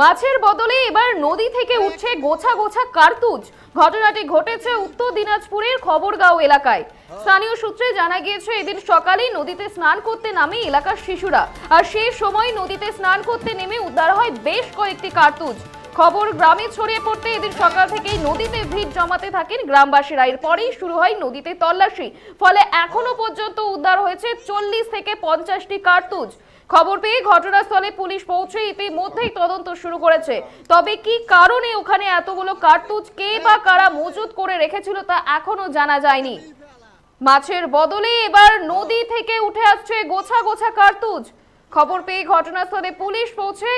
মাছের বদলে এবার নদী থেকে উঠছে গোছা গোছা কার্তুজ। ঘটনাটি ঘটেছে উত্তর দিনাজপুরের খবরগাঁও এলাকায়। স্থানীয় সূত্রে জানা গিয়েছে, এদিন সকালেই নদীতে স্নান করতে নামে এলাকার শিশুরা। আর সেই সময় নদীতে স্নান করতে নেমে উদ্ধার হয় বেশ কয়েকটি কার্তুজ। খবর গ্রামে ছড়িয়ে পড়তে এদিন সকাল থেকেই নদীতে ভিড় জমাতে থাকেন গ্রামবাসীরা। এরপরেই শুরু হয় নদীতে তল্লাশি। ফলে এখনও পর্যন্ত উদ্ধার হয়েছে চল্লিশ থেকে পঞ্চাশটি কার্তুজ। খবর পেয়ে ঘটনাস্থলে পুলিশ পৌঁছে ইতিমধ্যেই তদন্ত শুরু করেছে। তবে কি কারণে ওখানে এতগুলো কার্তুজ, কে বা কারা মজুত করে রেখেছিল তা এখনও জানা যায়নি। মাছের বদলে এবার নদী থেকে উঠে আসছে গোছা গোছা কার্তুজ। খবর পেয়ে ঘটনাস্থলে পুলিশ পৌঁছে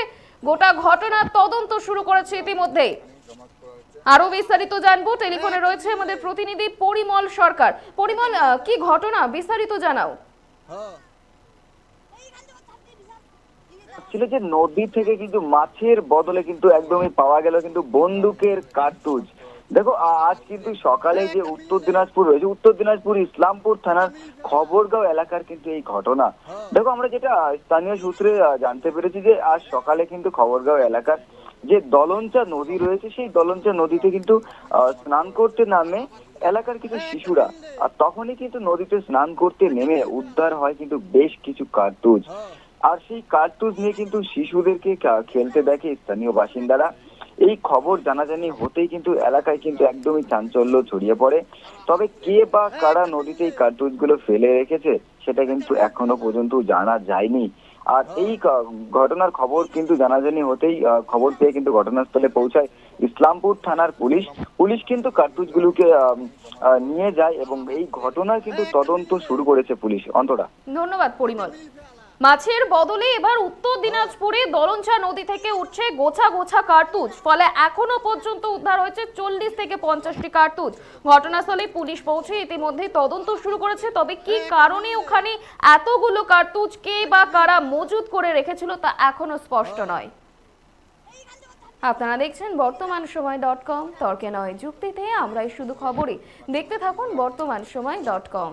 গোটা ঘটনার তদন্ত শুরু করেছে ইতিমধ্যে আরও বিস্তারিত জানব। টেলিফোনে রয়েছে আমাদের প্রতিনিধি পরিমল সরকার। পরিমল কি ঘটনা? বিস্তারিত জানাও। ছিল যে নদী থেকে কিন্তু মাছের বদলে কিন্তু একদমই পাওয়া গেল কিন্তু বন্দুকের কার্তুজ। দেখো আজ কিন্তু সকালে যে উত্তর দিনাজপুর রয়েছে, উত্তর দিনাজপুর ইসলামপুর থানার খবরগাঁও এলাকার কিন্তু এই ঘটনা। দেখো, আমরা যেটা স্থানীয় সূত্রে জানতে পেরেছি যে আজ সকালে কিন্তু খবরগাঁও এলাকার যে দলঞ্চা নদী রয়েছে, সেই দলঞ্চা নদীতে কিন্তু স্নান করতে নামে এলাকার কিছু শিশুরা। আর তখনই কিন্তু নদীতে স্নান করতে নেমে উদ্ধার হয় কিন্তু বেশ কিছু কার্তুজ। আর সেই কার্তুজ নিয়ে কিন্তু শিশুদেরকে খেলতে দেখে স্থানীয় বাসিন্দারা। এই খবর জানাজানি হতেই কিন্তু এলাকায় কিন্তু একদমই চাঞ্চল্য ছড়িয়ে পড়ে। তবে কে বা কারা নদীতে এই কার্তুজগুলো ফেলে রেখেছে, সেটা কিন্তু এখনও পর্যন্ত জানা যায়নি। আর এই ঘটনার খবর কিন্তু জানাজানি হতেই খবর পেয়ে কিন্তু ঘটনাস্থলে পৌঁছায় ইসলামপুর থানার পুলিশ। পুলিশ কিন্তু কার্তুজ গুলোকে নিয়ে যায় এবং এই ঘটনার কিন্তু তদন্ত শুরু করেছে পুলিশ। অন্তরা। ধন্যবাদ, পরিমল। মাছের বদলে এবার উত্তর দিনাজপুরে দলঞ্চা নদী থেকে উঠছে গোছা গোছা কার্তুজ। ফলে এখনও পর্যন্ত উদ্ধার হয়েছে চল্লিশ থেকে পঞ্চাশটি কার্তুজ। ঘটনাস্থলে পুলিশ পৌঁছে ইতিমধ্যে তদন্ত শুরু করেছে। তবে কি কারণে ওখানে এতগুলো কার্তুজ কে বা কারা মজুত করে রেখেছিল তা এখনও স্পষ্ট নয়। আপনারা দেখছেন বর্তমান সময় ডট কম। তর্কে নয় যুক্তিতে আমরাই শুধু খবরই দেখতে থাকুন বর্তমান সময় ডট কম।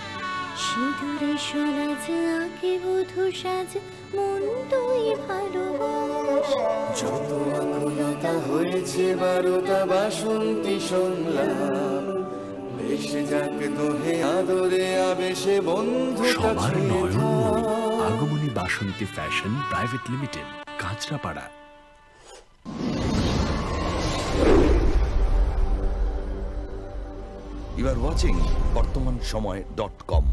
সিঁদুরে সরাজ বধু সাজ মন তুই যত আকুলতা হয়েছে বারোটা বাসন্তী শুনলাম। বেশে যাক দোহে আদরে আবেশে বন্ধু সবার আগমনী Basanti fashion private limited Kanchrapara. You are watching Bartaman Samay dot com